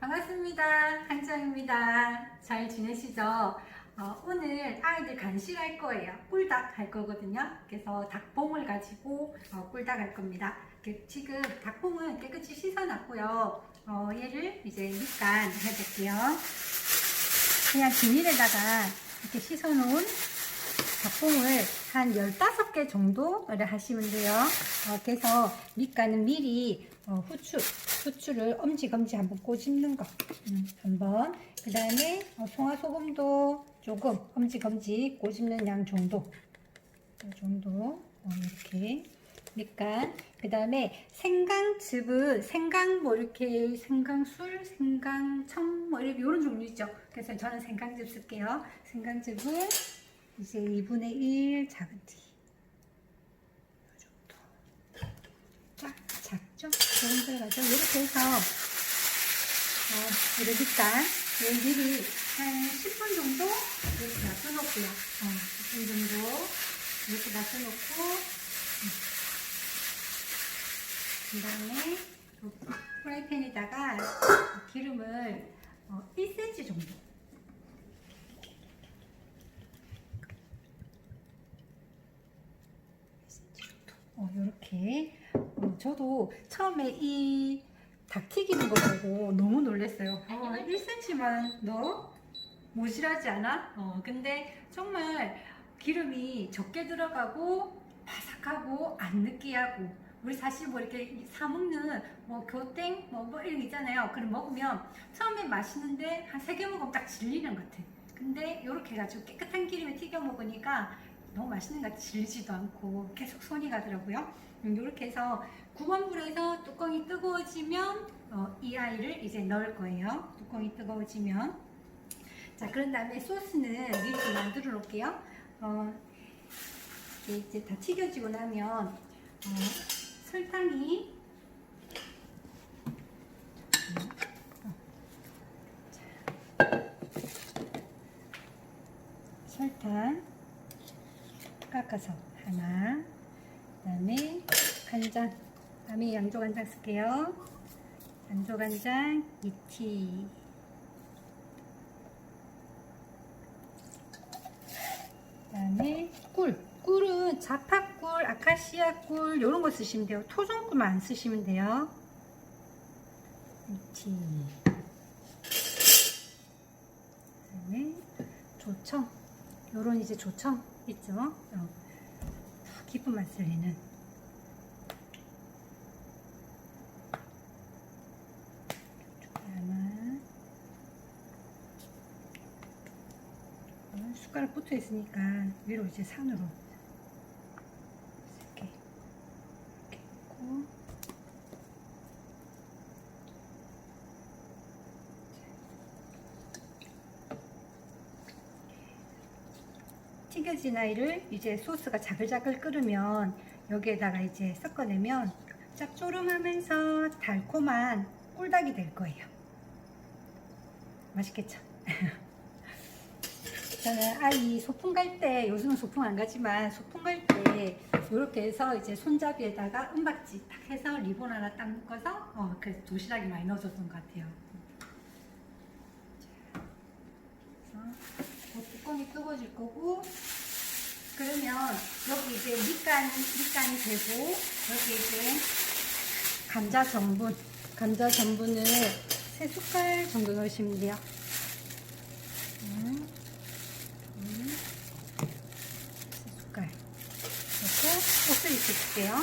반갑습니다. 한정입니다. 잘 지내시죠? 어, 오늘 아이들 간식할 거예요. 꿀닭 할 거거든요. 그래서 닭봉을 가지고 어, 꿀닭 할 겁니다. 지금 닭봉은 깨끗이 씻어놨고요. 어, 얘를 이제 밑간 해볼게요. 그냥 비닐에다가 이렇게 씻어놓은 닭봉을 한 15개 정도를 하시면 돼요. 어, 그래서 밑간은 미리 어, 후추, 후추를 엄지검지 한번 꼬집는 거. 음, 한번. 그 다음에 어, 송화소금도 조금 엄지검지 꼬집는 양 정도. 이 정도. 어, 이렇게. 밑간. 그 다음에 생강즙은 생강 뭐 이렇게 생강술, 생강청 뭐 이렇게 이런 종류 있죠. 그래서 저는 생강즙 쓸게요. 생강즙은 이제 2분의 1 작은 티. 이 정도. 쫙 작죠? 조금 들어가죠? 이렇게 해서 어, 이렇게 일단 얘들이 한 10분 정도 이렇게 놔둬놓고요. 어, 10분 정도 이렇게 놔둬놓고 그 다음에 프라이팬에다가 기름을 어, 1cm 정도 어, 이렇게 어, 저도 처음에 이 닭 튀기는 거 보고 너무 놀랐어요. 어, 1cm만 넣어? 모질하지 않아? 어, 근데 정말 기름이 적게 들어가고 바삭하고 안 느끼하고 우리 사실 뭐 이렇게 사 먹는 뭐 교땡 뭐, 뭐 이런 거 있잖아요. 그걸 먹으면 처음에 맛있는데 한 세 개 먹으면 딱 질리는 것 같아. 근데 이렇게 해가지고 깨끗한 기름에 튀겨 먹으니까 너무 맛있는 것 같아 질리지도 않고 계속 손이 가더라고요. 이렇게 해서 9번 불에서 뚜껑이 뜨거워지면 어, 이 아이를 이제 넣을 거예요. 뚜껑이 뜨거워지면 자 그런 다음에 소스는 미리 좀 만들어 놓을게요. 어, 이제 다 튀겨지고 나면 어, 설탕이 설탕 깎아서 하나 그다음에 간장. 다음에 양조 간장 쓸게요. 양조 간장 2티 그다음에 꿀. 꿀은 자파꿀 아카시아 꿀 이런 거 쓰시면 돼요. 토종꿀만 안 쓰시면 돼요. 2티 그다음에 조청 요런 이제 조청 있죠? 어. 더 깊은 맛을 내는 하나 어, 숟가락 붙어 있으니까 위로 이제 산으로 이렇게 이렇게 있고 튀겨진 아이를 이제 소스가 자글자글 끓으면 여기에다가 이제 섞어내면 짭조름하면서 달콤한 꿀닭이 될 거예요. 맛있겠죠? 저는 아이 소풍 갈 때 요즘은 소풍 안 가지만 소풍 갈 때 이렇게 해서 이제 손잡이에다가 은박지 딱 해서 리본 하나 딱 묶어서 어, 그래서 도시락에 많이 넣어줬던 것 같아요. 자, 뚜껑이 뜨거워질 거고 그러면 여기 이제 밑간 밑간이 되고 여기 이제 감자 전분 감자 전분을 세 숟갈 정도 넣으시면 돼요. 음, 음, 세 숟갈 넣고 소스 익힐게요.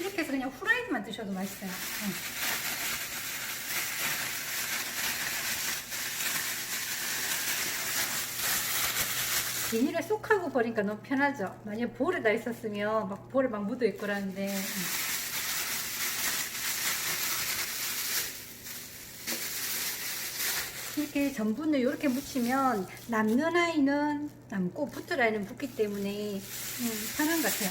이렇게 해서 그냥 후라이드만 드셔도 맛있어요. 응. 비닐에 쏙 하고 버리니까 너무 편하죠. 만약 볼에다 있었으면 막 볼에 막 묻어 있고 그러는데 이렇게 전분을 이렇게 묻히면 남는 아이는 남고 붙을 아이는 붙기 때문에 음, 편한 것 같아요.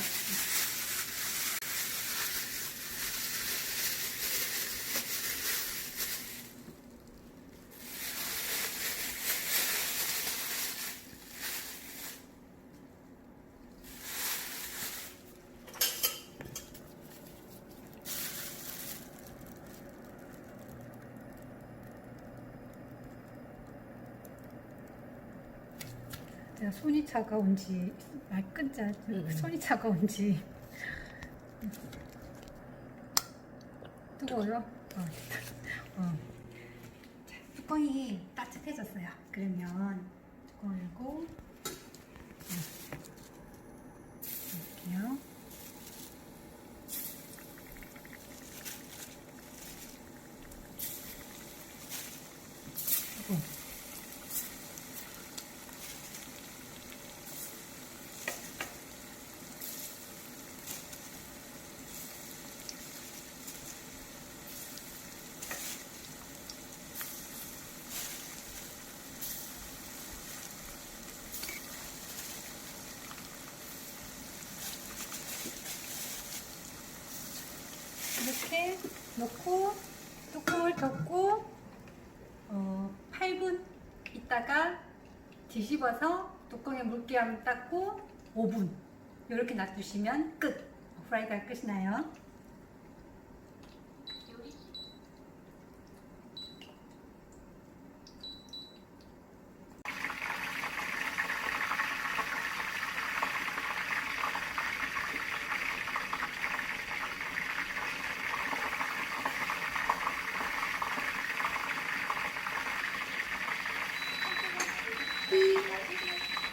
진짜 손이 차가운지 아 끈자 음. 손이 차가운지 뜨거워요? 어. 어. 자, 뚜껑이 따뜻해졌어요. 그러면 뚜껑을 열고 음. 이렇게요. 그리고 이렇게 넣고 뚜껑을 덮고 어, 8분 있다가 뒤집어서 뚜껑에 물기함 닦고 5분. 이렇게 놔두시면 끝. 프라이가 끝이 나요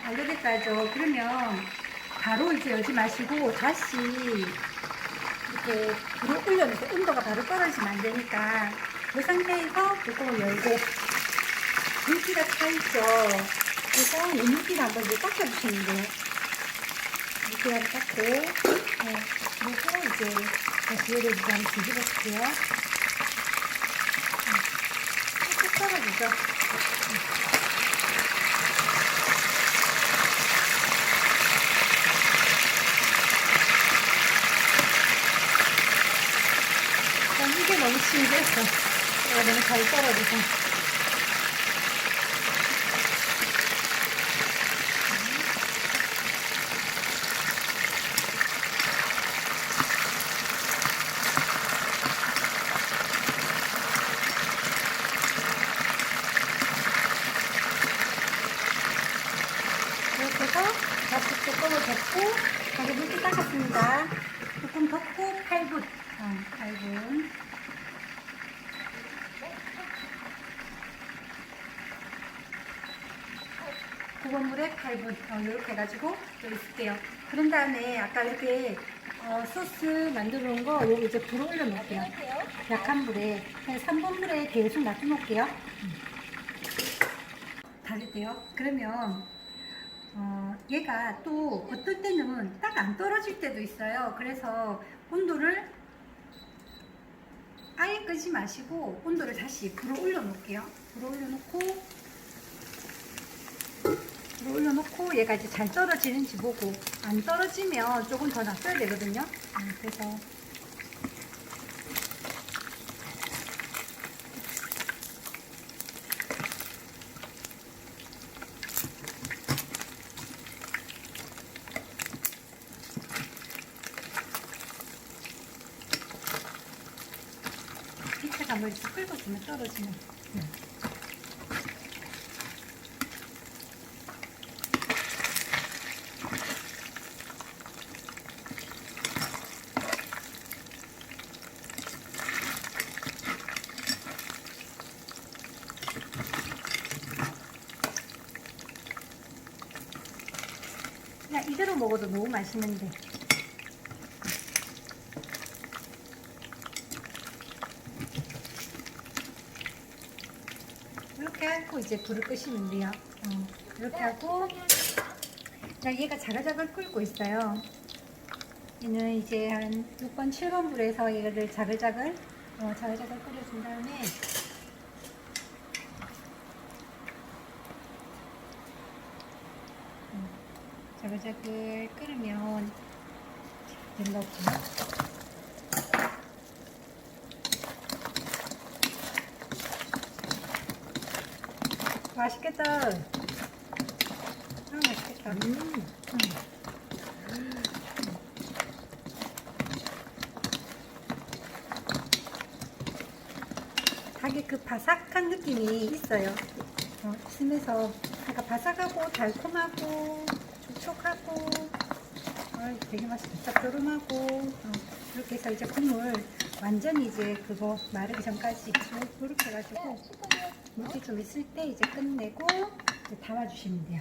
안 되겠다죠. 그러면 바로 이제 열지 마시고 다시 이렇게 불을 올려놓으세요. 온도가 바로 떨어지면 안 되니까. 그 상태에서 뚜껑을 열고 물기가 차있죠. 그래서 이 물기를 한번 이제 닦아주시면 돼요 물기를 닦고 네, 그리고 이제 다시 얘를 한번 뒤집어줄게요. 네, 쭉 떨어지죠. 난 너무 신기했어. 내가 너무 잘 떨어져서. 이렇게 해서 다시 뚜껑을 덮고 다시 물기 닦았습니다. 뚜껑 덮고 8분. 어, 8분. 구운 물에 8분 어, 이렇게 해가지고 또 있을게요. 그런 다음에 아까 이렇게 어, 소스 만들어 놓은 거 여기 이제 불 올려 놓을게요. 약한 불에 한 3분 불에 계속 놔둬 놓을게요. 다 됐대요. 그러면 어, 얘가 또 어떨 때는 딱 안 떨어질 때도 있어요. 그래서 온도를 아예 끄지 마시고 온도를 다시 불을 올려 놓을게요. 불을 올려 놓고 불을 올려 놓고 얘가 이제 잘 떨어지는지 보고 안 떨어지면 조금 더 놔둬야 되거든요. 음, 그래서 밑에가 뭐 이렇게 끌고 주면 떨어지면 네. 먹어도 너무 맛있는데 이렇게 하고 이제 불을 끄시면 돼요. 어, 이렇게 하고 자, 얘가 자글자글 끓고 있어요. 얘는 이제 한 6번, 7번 불에서 얘를 자글자글 어, 자글자글 끓여준 다음에 자글자글 끓으면 없죠? 맛있겠다. 아, 맛있겠다. 음. 닭의 그 바삭한 느낌이 있어요. 어, 침에서 그러니까 바삭하고 달콤하고 촉촉하고 아, 되게 맛있다. 짭조름하고 어, 이렇게 해서 이제 국물 완전히 이제 그거 마르기 전까지 이렇게 해가지고 물기 좀 있을 때 이제 끝내고 이제 담아주시면 돼요.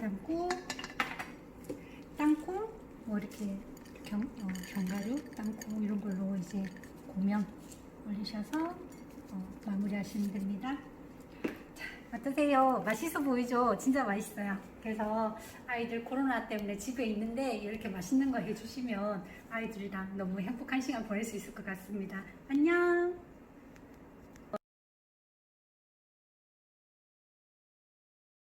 담고 땅콩 뭐 이렇게 경, 어, 견과류 땅콩 이런 걸로 이제 고명 올리셔서 어, 마무리하시면 됩니다. 자, 어떠세요? 맛있어 보이죠? 진짜 맛있어요. 그래서 아이들 코로나 때문에 집에 있는데 이렇게 맛있는 거 해주시면 아이들이랑 너무 행복한 시간 보낼 수 있을 것 같습니다. 안녕!